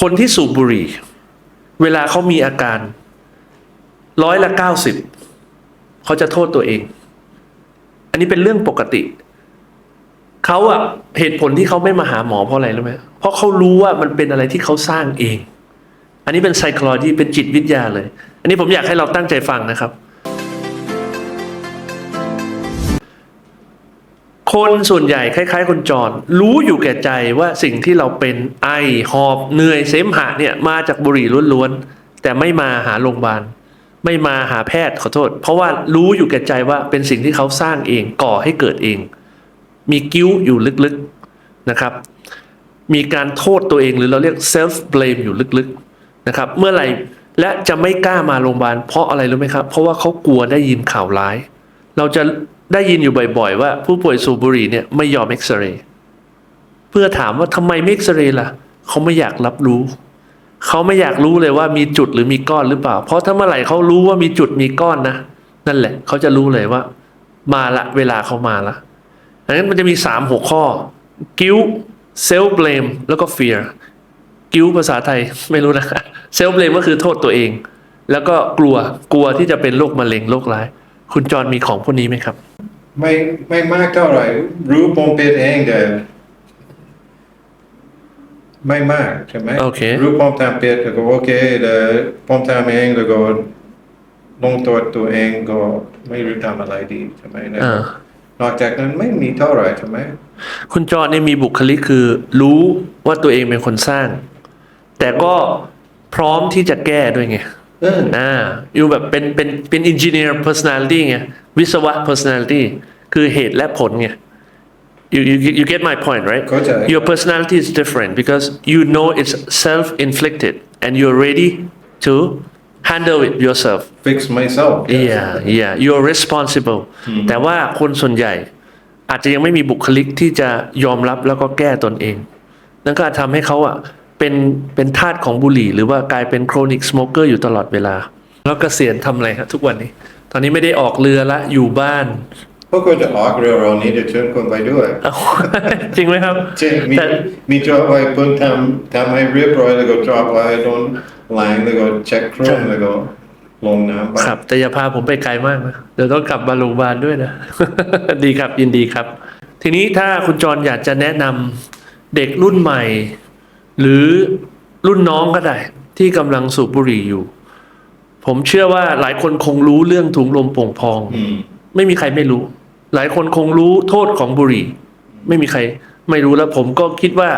คนที่สูบบุหรี่ เวลาเขามีอาการ ร้อยละเก้าสิบเขาจะโทษตัวเอง อันนี้เป็นเรื่องปกติ เขาอะเหตุผลที่เขาไม่มาหาหมอเพราะอะไรรู้ไหมเพราะเขารู้ว่ามันเป็นอะไรที่เขาสร้างเอง อันนี้เป็น psychology เป็นจิตวิทยาเลย อันนี้ผมอยากให้เราตั้งใจฟังนะครับ คนส่วนใหญ่คล้ายๆ คนจรรู้อยู่แก่ใจว่าสิ่งที่เราเป็นไอหอบเหนื่อยเสมหะเนี่ยมาจากบุหรี่ล้วนๆแต่ไม่มาหาโรงพยาบาลไม่มาหาแพทย์ขอโทษ เพราะว่ารู้อยู่แก่ใจว่าเป็นสิ่งที่เขาสร้างเองก่อให้เกิดเอง มีกิ้วอยู่ลึกๆนะครับ มีการโทษตัวเองหรือเราเรียก self blame อยู่ลึกๆนะครับ เมื่อไหร่และจะไม่กล้ามาโรงพยาบาลเพราะอะไรรู้ไหมครับ เพราะว่าเขากลัวได้ยินข่าวร้าย เราจะ ได้ยินอยู่บ่อยๆ ว่าผู้ป่วยสูบบุหรี่เนี่ยไม่ยอมเอ็กซเรย์เพื่อถามว่าทำไมไม่เอ็กซเรย์ล่ะ เขาไม่อยากรับรู้ เขาไม่อยากรู้เลยว่ามีจุดหรือมีก้อนหรือเปล่า เพราะถ้าเมื่อไหร่เขารู้ว่ามีจุดมีก้อนนะนั่นแหละ เขาจะรู้เลยว่า มาละเวลาเขามาละดังนั้นมันจะมีสามหัวข้อ guilt self blame แล้วก็ fear guilt ภาษาไทยไม่รู้นะ self blame ก็คือโทษตัวเอง แล้วก็กลัวกลัวที่จะเป็นโรคมะเร็งโรคร้าย คุณจรมีของพวกนี้ไหมครับ ไม่ไม่มากเท่าไหร่ รู้ปมเป็นเองแต่ไม่มากใช่ไหมโอเครู้ปมทำเป็นแล้วก็โอเคแต่ปมทำเองแล้วก็ลงตัวตัวเองก็ไม่รู้ทำอะไรดีใช่ไหมแล้วอ่านอกจากนั้นไม่มีเท่าไหร่ใช่ไหมคุณจรเนี่ยมีบุคลิกคือ รู้ว่าตัวเองเป็นคนสร้าง แต่ก็พร้อมที่จะแก้ด้วยไงเอออ่าอยู่แบบเป็นเป็นเป็น engineer personality ไง วิศวะ personality คือเหตุและผลไง you you you get my point right เข้าใจ your personality is different because you know it's self inflicted and you're ready to handle it yourself fix myself yeah yeah you're responsible แต่ว่าคนส่วนใหญ่อาจจะยังไม่มีบุคลิกที่จะยอมรับแล้วก็แก้ตนเอง นั่นก็อาจทำให้เขาอะเป็นเป็นทาสของบุหรี่ หรือว่ากลายเป็น chronic smoker อยู่ตลอดเวลา แล้วเกษียณทำอะไรครับทุกวันนี้ ตอนนี้ไม่ได้ออกเรือละอยู่บ้าน พวกคนจะออกเรือเรานี้จะเชิญคนไปด้วย เอ้าจริงไหมครับจริงมีแต่ มีจอบไว้เพิ่งทำทำให้เรียบร้อยแล้วก็จอบไว้โดนล้างแล้วก็เช็คเครื่องแล้วก็ลงน้ำไปครับ แต่อย่าพาผมไปไกลมากนะเดี๋ยวต้องกลับมาโรงพยาบาลด้วยนะ ดีครับยินดีครับ ทีนี้ถ้าคุณจรอยากจะแนะนำเด็กรุ่นใหม่ หรือรุ่นน้องก็ได้ ที่กำลังสูบบุหรี่อยู่ ผมเชื่อว่าหลายคนคงรู้เรื่องถุงลมโป่งพองอืมไม่มีใครไม่รู้ หลายคนคงรู้โทษของบุหรี่ ไม่มีใครไม่รู้แล้ว ผมก็คิดว่า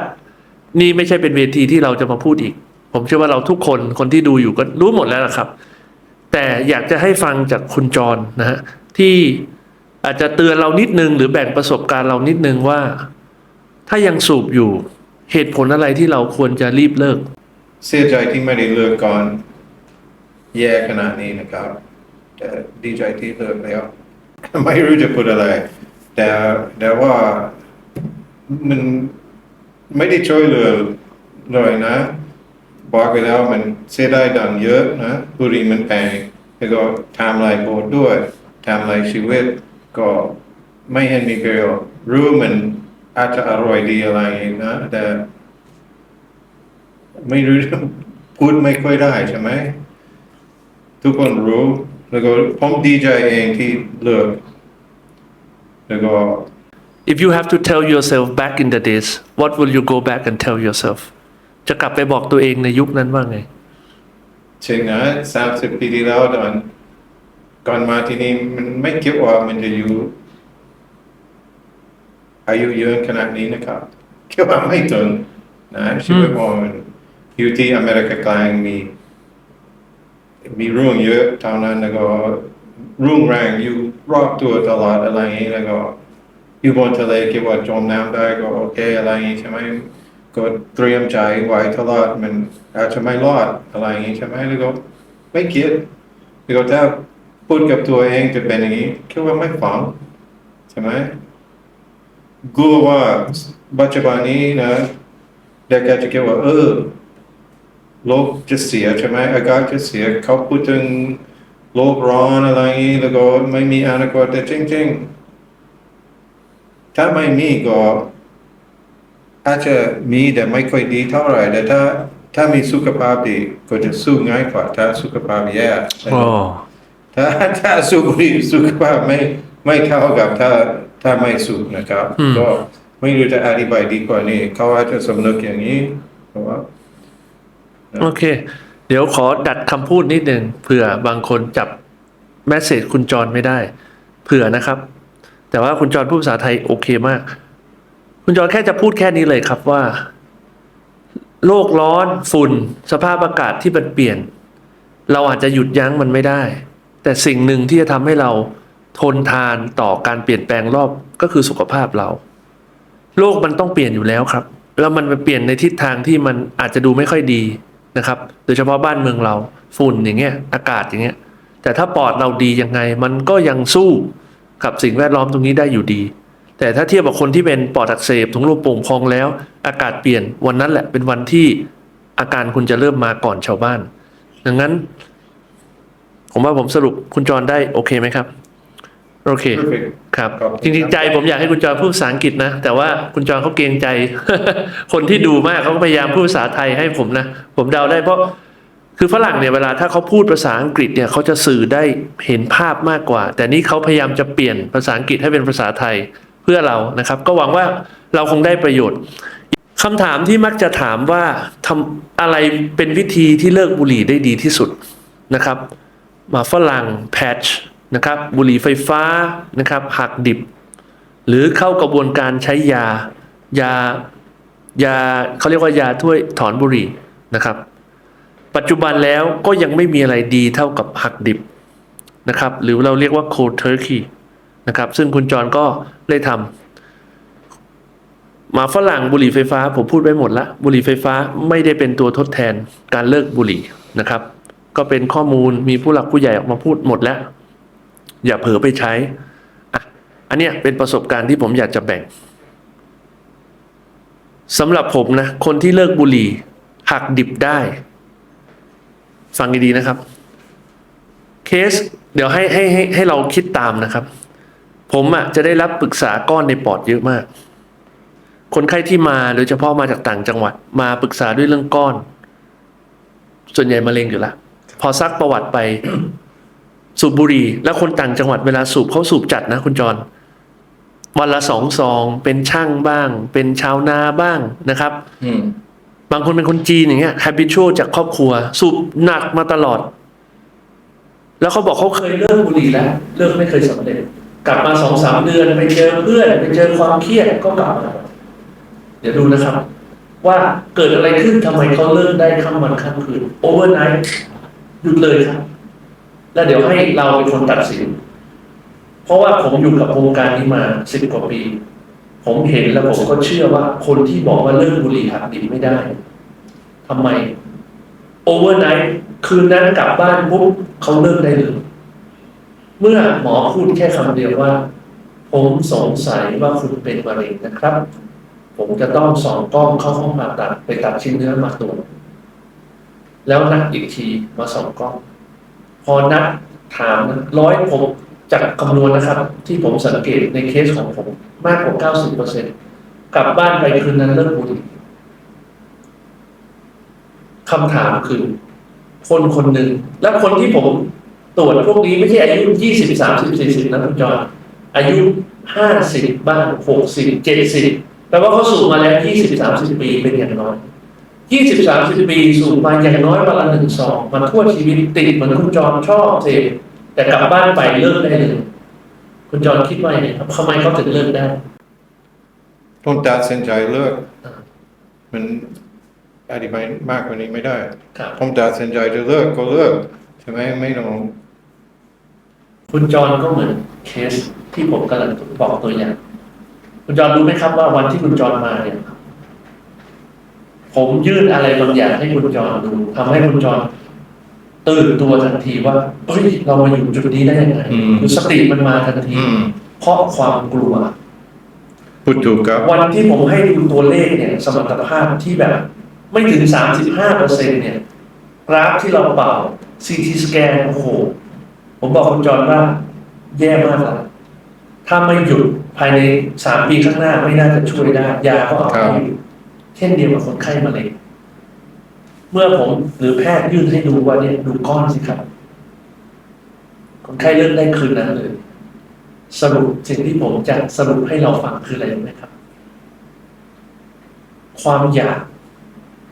นี่ไม่ใช่เป็นเวทีที่เราจะมาพูดอีก ผมเชื่อว่าเราทุกคนคนที่ดูอยู่ก็รู้หมดแล้วล่ะครับ แต่อยากจะให้ฟังจากคุณจรนะฮะที่อาจจะเตือนเรานิดนึง หรือแบ่งประสบการณ์เรานิดนึงว่า ถ้ายังสูบอยู่เหตุผลอะไรที่เราควรจะรีบเลิก เสียใจที่ไม่ได้เลือกก่อน แย่ขนาดนี้นะครับดีใจที่เลือกแล้ว ไม่รู้จะพูดอะไร แต่แต่ว่ามันไม่ได้ช่วยเหลือเลยนะบอกไปแล้วมันเสียได้ดังเยอะนะบุรีมันแพงแล้วก็ทำลายโบสด้วยทำลายชีวิตก็ไม่เห็นมีประโยชน์รู้มันอาจจะอร่อยดีอะไรนะ แต่ ไม่รู้พูดไม่ค่อยได้ใช่ไหม ทุกคนรู้ แล้วก็ผมดีใจเองที่เลือกแล้วก็ if you have to tell yourself back in the days what will you go back and tell yourself จะกลับไปบอกตัวเองในยุคนั้นว่าไง เช่นนะสามสิบปีที่แล้วตอนก่อนมาที่นี่มันไม่คิดว่ามันจะอยู่อายุยืนขนาดนี้นะครับคิดว่าไม่ถึงนะชีวิตผมมันอยู่ที่อเมริกากลางมี มีเรื่องเยอะเท่านั้นแล้วก็รุ่งแรงอยู่รอบตัวตลอดอะไรอย่างนี้แล้วก็อยู่บนทะเลคิดว่าจมน้ำได้ก็โอเคอะไรอย่างนี้ใช่ไหมก็เตรียมใจไว้ตลอดมันอาจจะไม่รอดอะไรอย่างนี้ใช่ไหมแล้วก็ไม่คิดแล้วก็ถ้าพูดกับตัวเองจะเป็นอย่างนี้คิดว่าไม่ฟังใช่ไหมกลัวว่าปัจจุบันนี้นะเด็กอาจจะคิดว่าเออ โลกจะเสียใช่ไหมอากาศจะเสียเขาพูดถึงโลกร้อนอะไรอย่างนี้แล้วก็ไม่มีอนาคตแต่จริงๆถ้าไม่มีก็อาจจะมีแต่ไม่ค่อยดีเท่าไหร่แต่ถ้าถ้ามีสุขภาพดีก็จะสู้ง่ายกว่าถ้าสุขภาพแย่นะคอ๋รัอบถ้าถ้าสูบบุหรี่สุขภาพไม่ไม่เข้ากับถ้าถ้าไม่สูบนะครับ ก็ไม่รู้จะอธิบายดีกว่านี้เขาอาจจะสำนึกอย่างนี้เพราะว่า โอเค เดี๋ยวขอดัดคำพูดนิดหนึ่งเผื่อบางคนจับแมสเซจคุณจรไม่ได้ เผื่อนะครับ แต่ว่าคุณจรพูดภาษาไทยโอเคมาก คุณจรแค่จะพูดแค่นี้เลยครับว่า โลกร้อนฝุ่น สภาพอากาศที่มันเปลี่ยน เราอาจจะหยุดยั้งมันไม่ได้ แต่สิ่งหนึ่งที่จะทำให้เราทนทานต่อการเปลี่ยนแปลงรอบก็คือสุขภาพเรา โลกมันต้องเปลี่ยนอยู่แล้วครับ แล้วมันไปเปลี่ยนในทิศทางที่มันอาจจะดูไม่ค่อยดี นะครับ โดยเฉพาะบ้านเมืองเราฝุ่นอย่างเงี้ยอากาศอย่างเงี้ยแต่ถ้าปอดเราดียังไง มันก็ยังสู้กับสิ่งแวดล้อมตรงนี้ได้อยู่ดี แต่ถ้าเทียบกับคนที่เป็นปอดอักเสบถุงลมโป่งพองแล้ว อากาศเปลี่ยนวันนั้นแหละเป็นวันที่อาการคุณจะเริ่มมาก่อนชาวบ้าน ดังนั้น ผมว่าผมสรุปคุณจรได้โอเคไหมครับ โอเค Perfect ครับขอบคุณจริงๆใจผมอยากให้คุณจรพูดภาษาอังกฤษนะ แต่ว่าคุณจรเขาเกรงใจ คนที่ดูมากเขาก็พยายามพูดภาษาไทยให้ผมนะ ผมเดาได้เพราะ คือฝรั่งเนี่ยเวลาถ้าเขาพูดภาษาอังกฤษเนี่ยเขาจะสื่อได้เห็นภาพมากกว่า แต่นี่เขาพยายามจะเปลี่ยนภาษาอังกฤษให้เป็นภาษาไทยเพื่อเรานะครับ ก็หวังว่าเราคงได้ประโยชน์คำถามที่มักจะถามว่าทำอะไรเป็นวิธีที่เลิกบุหรี่ได้ดีที่สุดนะครับ มาฝรั่งแพทช นะครับบุหรี่ไฟฟ้านะครับหักดิบ หรือเข้ากระบวนการใช้ยายายาเขาเรียกว่ายาถ้วยถอนบุหรี่นะครับ ปัจจุบันแล้วก็ยังไม่มีอะไรดีเท่ากับหักดิบนะครับ หรือเราเรียกว่า cold turkey นะครับ ซึ่งคุณจรก็ได้ทำมาฝรั่งบุหรี่ไฟฟ้า ผมพูดไปหมดละบุหรี่ไฟฟ้าไม่ได้เป็นตัวทดแทนการเลิกบุหรี่นะครับ ก็เป็นข้อมูลมีผู้หลักผู้ใหญ่ออกมาพูดหมดแล้ว อย่าเผลอไปใช้อะอันเนี้ยเป็นประสบการณ์ที่ผมอยากจะแบ่งสำหรับผมนะ คนที่เลิกบุหรี่หักดิบได้ ฟังดีๆนะครับ เคสเดี๋ยวให้ให้ให้ให้เราคิดตามนะครับ ผมอะจะได้รับปรึกษาก้อนในปอดเยอะมาก คนไข้ที่มาโดยเฉพาะมาจากต่างจังหวัด มาปรึกษาด้วยเรื่องก้อน ส่วนใหญ่มะเร็งอยู่ละพอซักประวัติไป สูบบุหรี่ แล้วคนต่างจังหวัดเวลาสูบเขาสูบจัดนะคุณจร วันละสองซองเป็นช่างบ้าง เป็นชาวนาบ้างนะครับอืมบางคนเป็นคนจีนอย่างเงี้ย habitual จากครอบครัว สูบหนักมาตลอด แล้วเขาบอกเขาเคยเลิกบุหรี่แล้วเลิกไม่เคยสำเร็จ กลับมาสองสามเดือนไปเจอเพื่อนไปเจอความเครียดก็กลับมาเดี๋ยวดูนะครับ ว่าเกิดอะไรขึ้นทำไมเขาเลิกได้ข้ามวันข้ามคืน overnight หยุดเลยครับ แล้วเดี๋ยวให้เราเป็นคนตัดสิน เพราะว่าผมอยู่กับโครงการนี้มาสิบกว่าปี ผมเห็นแล้วผมก็เชื่อว่า คนที่บอกว่าเลิกบุหรี่หักดิบไม่ได้ทำไมโอเวอร์ไนท์คืนนั้นกลับบ้านปุ๊บเขาเลิกได้เลยเมื่อหมอพูดแค่คำเดียวว่า ผมสงสัยว่าคุณเป็นมะเร็งนะครับ ผมจะต้องส่องกล้องเข้าห้องผ่าตัดไปตัดชิ้นเนื้อมาตรวจแล้วนัดอีกทีมาส่องกล้อง พอนัดถามร้อยผมจากคำนวณนะครับ ที่ผมสังเกตในเคสของผมมากกว่า90%กลับบ้านไปคืนนั้นเลิกบุหรี่คำถามคือ คนคนหนึ่งและคนที่ผมตรวจพวกนี้ไม่ใช่อายุ20 30 40นะคุณจอยอายุ50บ้าง60 70แปลว่าเขาสูบมาแล้ว20 30ปีเป็นอย่างน้อย 20 30ปีสูบมาอย่างน้อยวันละหนึ่งสองมันทั่วชีวิตติดเหมือนคุณจรชอบเสพแต่กลับบ้านไปเลิกได้เลยคุณจรคิดว่าไงครับทำไมเขาถึงเลิกได้ต้องตัดสินใจเลิกมันอธิบายมากกว่านี้ไม่ได้ครับผมตัดสินใจจะเลิกก็เลิกใช่ไหมไม่ต้องคุณจรก็เหมือนเคสที่ผมกำลังบอกตัวอย่างคุณจรรู้ไหมครับว่าวันที่คุณจรมาเนี่ย ผมยื่นอะไรบางอย่างให้คุณจรดูทำให้คุณจรตื่นตัวทันทีว่าเฮ้ยเรามาอยู่จุดนี้ได้ยังไงคือสติมันมาทันที อืมเพราะความกลัว พูดถูกครับ วันที่ผมให้ดูตัวเลขเนี่ย สมรรถภาพที่แบบ ไม่ถึงสามสิบห้าเปอร์เซ็นเนี่ยกราฟที่เราเป่า CT สแกนโอ้โห ผมบอกคุณจรว่า แย่มากแล้วถ้าไม่หยุดภายในสามปีข้างหน้าไม่น่าจะช่วยได้ ยาก็เอาไม่อยู่ เช่นเดียวกับคนไข้มะเร็งเมื่อผมหรือแพทย์ยื่นให้ดูว่าเนี่ยดูก้อนสิครับ คนไข้เลือกได้คืนนั้นเลยสรุปสิ่งที่ผมจะสรุปให้เราฟังคืออะไรรู้ไหมครับ ความอยาก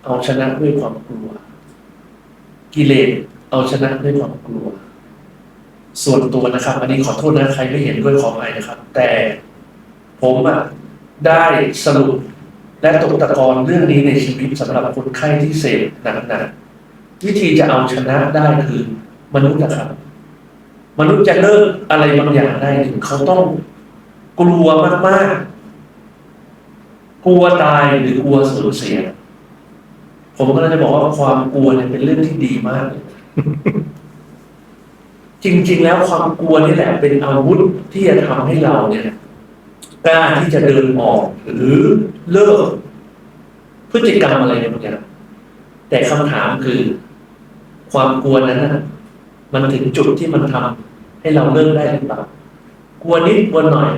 เอาชนะด้วยความกลัว กิเลสเอาชนะด้วยความกลัว ส่วนตัวนะครับ อันนี้ขอโทษนะใครไม่เห็นด้วยขออภัยนะครับ แต่ผมอะได้สรุป และตกตะกอนเรื่องนี้ในชีวิตสำหรับคนไข้ที่เสพหนักๆวิธีจะเอาชนะได้คือ มนุษย์นะครับ มนุษย์จะเลิกอะไรบางอย่างได้หนึ่งเขาต้องกลัวมากๆ กลัวตายหรือกลัวสูญเสีย ผมก็เลยจะบอกว่าความกลัวเนี่ยเป็นเรื่องที่ดีมากเลยจริง ๆ แล้วความกลัวนี่แหละเป็นอาวุธที่จะทำให้เราเนี่ย กล้าที่จะเดินออกหรือเลิกพฤติกรรมอะไรบางอย่างแต่คำถามคือ ความกลัวนั้นน่ะมันถึงจุดที่มันทำให้เราเลิกได้หรือเปล่ากลัวนิดกลัวหน่อย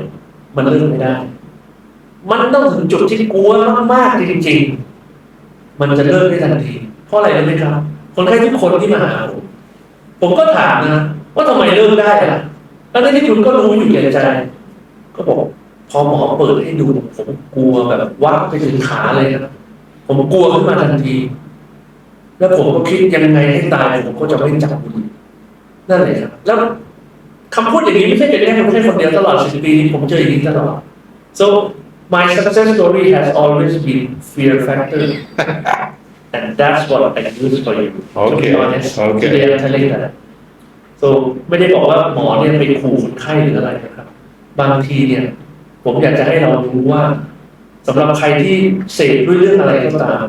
มันเลิกไม่ได้ มันต้องถึงจุดที่กลัวมากๆจริง ๆ มันจะเลิกได้ทันที เพราะอะไรรู้ไหมครับ คนไข้ทุกคนที่มาหาผมผมก็ถามนะว่าทำไมเลิกได้ล่ะแล้วในที่คุณก็รู้อยู่แก่ใจ ก็บอก อหมอเปิดให้ดูผมกลัวแบบวักไปถึงขาเลยครับผมกลัวขึ้นมาทันที แล้วผมก็คิดยังไงให้ตายผมก็จะไม่จับบุหรี่นั่นเลยครับ แล้วคำพูดอย่างนี้ไม่ใช่เป็นแค่คนแค่คนเดียวตลอดสิบปีนี้ผมเจออย่างนี้ตลอด so my success story has always been fear factor and that's what I use for you to be Okay, honest okay. today I'm telling that so ไม่ได้บอกว่าหมอเนี่ยไปขู่คนไข้หรืออะไรนะครับ บางทีเนี่ย ผมอยากจะให้เรารู้ว่าสำหรับใครที่เสพด้วยเรื่องอะไรก็ตาม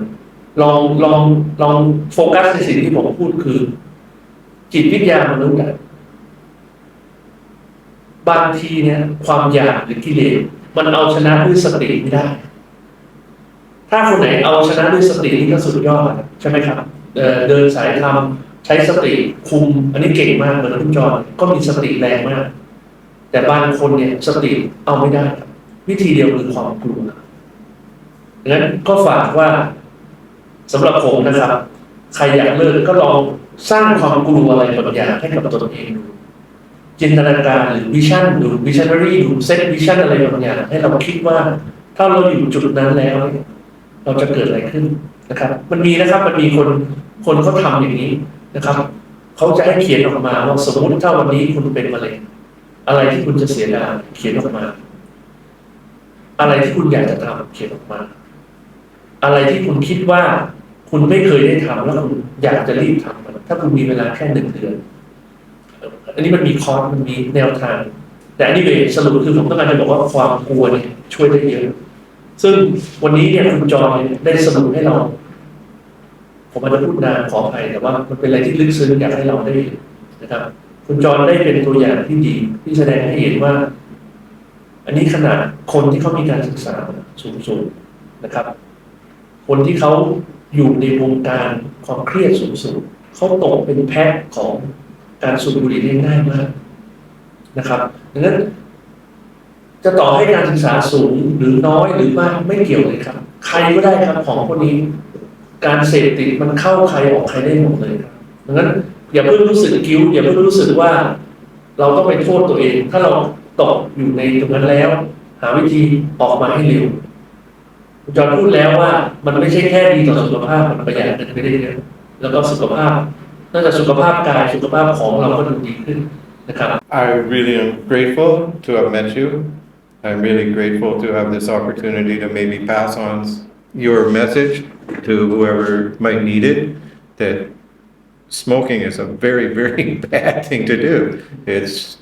ลองลองลองโฟกัสในสิ่งที่ผมพูดคือ จิตวิทยามนุษย์บางทีเนี่ย ความอยากหรือกิเลสมันเอาชนะด้วยสติไม่ได้ ถ้าคนไหนเอาชนะด้วยสตินี่ก็สุดยอดใช่ไหมครับเดินสายธรรมใช้สติคุม อันนี้เก่งมากเหมือนคุณจอก็มีสติแรงมาก แต่บางคนเนี่ยสติเอาไม่ได้ครับวิธีเดียวคือความกลัวดังนั้นก็ฝากว่าสำหรับผมนะครับ ใครอยากเลิกก็ลองสร้างความกลัวอะไรบางอย่างให้กับตัวเองดูจินตนาการหรือวิชั่นดูวิชั่นรีดูเซตวิชั่นอะไรบางอย่างให้เราคิดว่า ถ้าเราอยู่จุดนั้นแล้ว เราจะเกิดอะไรขึ้นนะครับ มันมีนะครับมันมีคนคนเขาทำอย่างนี้นะครับเขาจะให้เขียนออกมาว่าสมมติถ้าวันนี้คุณเป็นมะเร็ง อะไรที่คุณจะเสียดายเขียนออกมา อะไรที่คุณอยากจะทำเขียนออกมา อะไรที่คุณคิดว่า คุณไม่เคยได้ทำแล้วคุณอยากจะรีบทำมันถ้าคุณมีเวลาแค่หนึ่งเดือน อันนี้มันมีคอร์สมันมีแนวทาง แต่อันนี้เวสรุปคือผมต้องการจะบอกว่าความกลัวเนี่ยช่วยได้เยอะซึ่งวันนี้เนี่ยคุณจอยได้สรุปให้เรา ผมอาจจะพูดนานขออภัยแต่ว่ามันเป็นอะไรที่ลึกซึ้งอยากให้เราได้นะครับ คุณจรได้เป็นตัวอย่างที่ดีที่แสดงให้เห็นว่า อันนี้ขนาดคนที่เขามีการศึกษาสูงๆนะครับ คนที่เขาอยู่ในวงการความเครียดสูงๆเขาตกเป็นแพะของการสูบบุหรี่ได้ง่ายมากนะครับดังนั้น จะต่อให้การศึกษาสูงหรือน้อยหรือมากไม่เกี่ยวเลยครับ ใครก็ได้ครับของคนนี้ การเสพติดมันเข้าใครออกใครได้หมดเลยครับดังนั้น อย่าเพิ่งรู้สึกกิ้วอย่าเพิ่งรู้สึกว่า เราต้องไปโทษตัวเอง ถ้าเราตกอยู่ในตรงนั้นแล้ว หาวิธีออกมาให้เร็วจอนพูดแล้วว่ามันไม่ใช่แค่ดีต่อสุขภาพมันประหยัดเงินไปได้เยอะแล้วก็สุขภาพนอกจากสุขภาพกายสุขภาพของเราก็ดูดีขึ้นนะครับ I really am grateful to have met you. I'm really grateful to have this opportunity to maybe pass on your message to whoever might need it. That smoking is a very, very bad thing to do. It's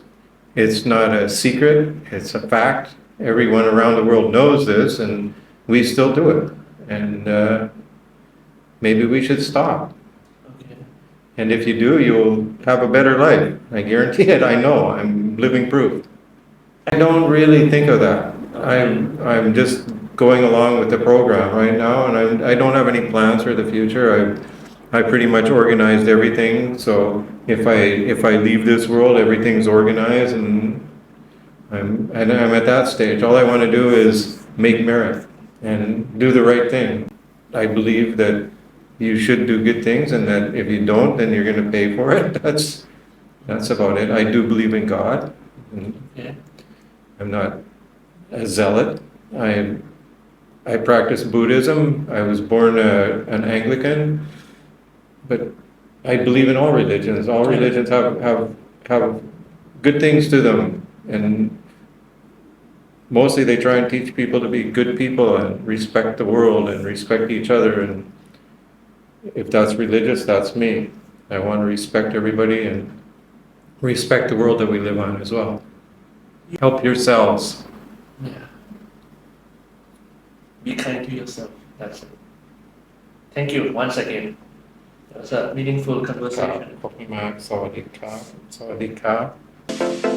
it's not a secret. It's a fact. Everyone around the world knows this, and we still do it. And uh, maybe we should stop. And if you do, you'll have a better life. I guarantee it. I know. I'm living proof. I don't really think of that. I'm I'm just going along with the program right now, and I I don't have any plans for the future. I I pretty much organized everything. So if I if I leave this world, everything's organized, and I'm and I'm at that stage. All I want to do is make merit and do the right thing. I believe that you should do good things and that if you don't, then you're gonna pay for it. That's, that's about it. I do believe in God. I'm not a zealot. I, I practice Buddhism. I was born a, an Anglican, but I believe in all religions. All religions have, have, have good things to them. And mostly they try and teach people to be good people and respect the world and respect each other. And if that's religious, that's me. I want to respect everybody and respect the world that we live on as well. Help yourselves. Yeah. Be kind to yourself. That's it. Thank you once again. It's a meaningful conversation. ขอบคุณมากสวัสดีครับ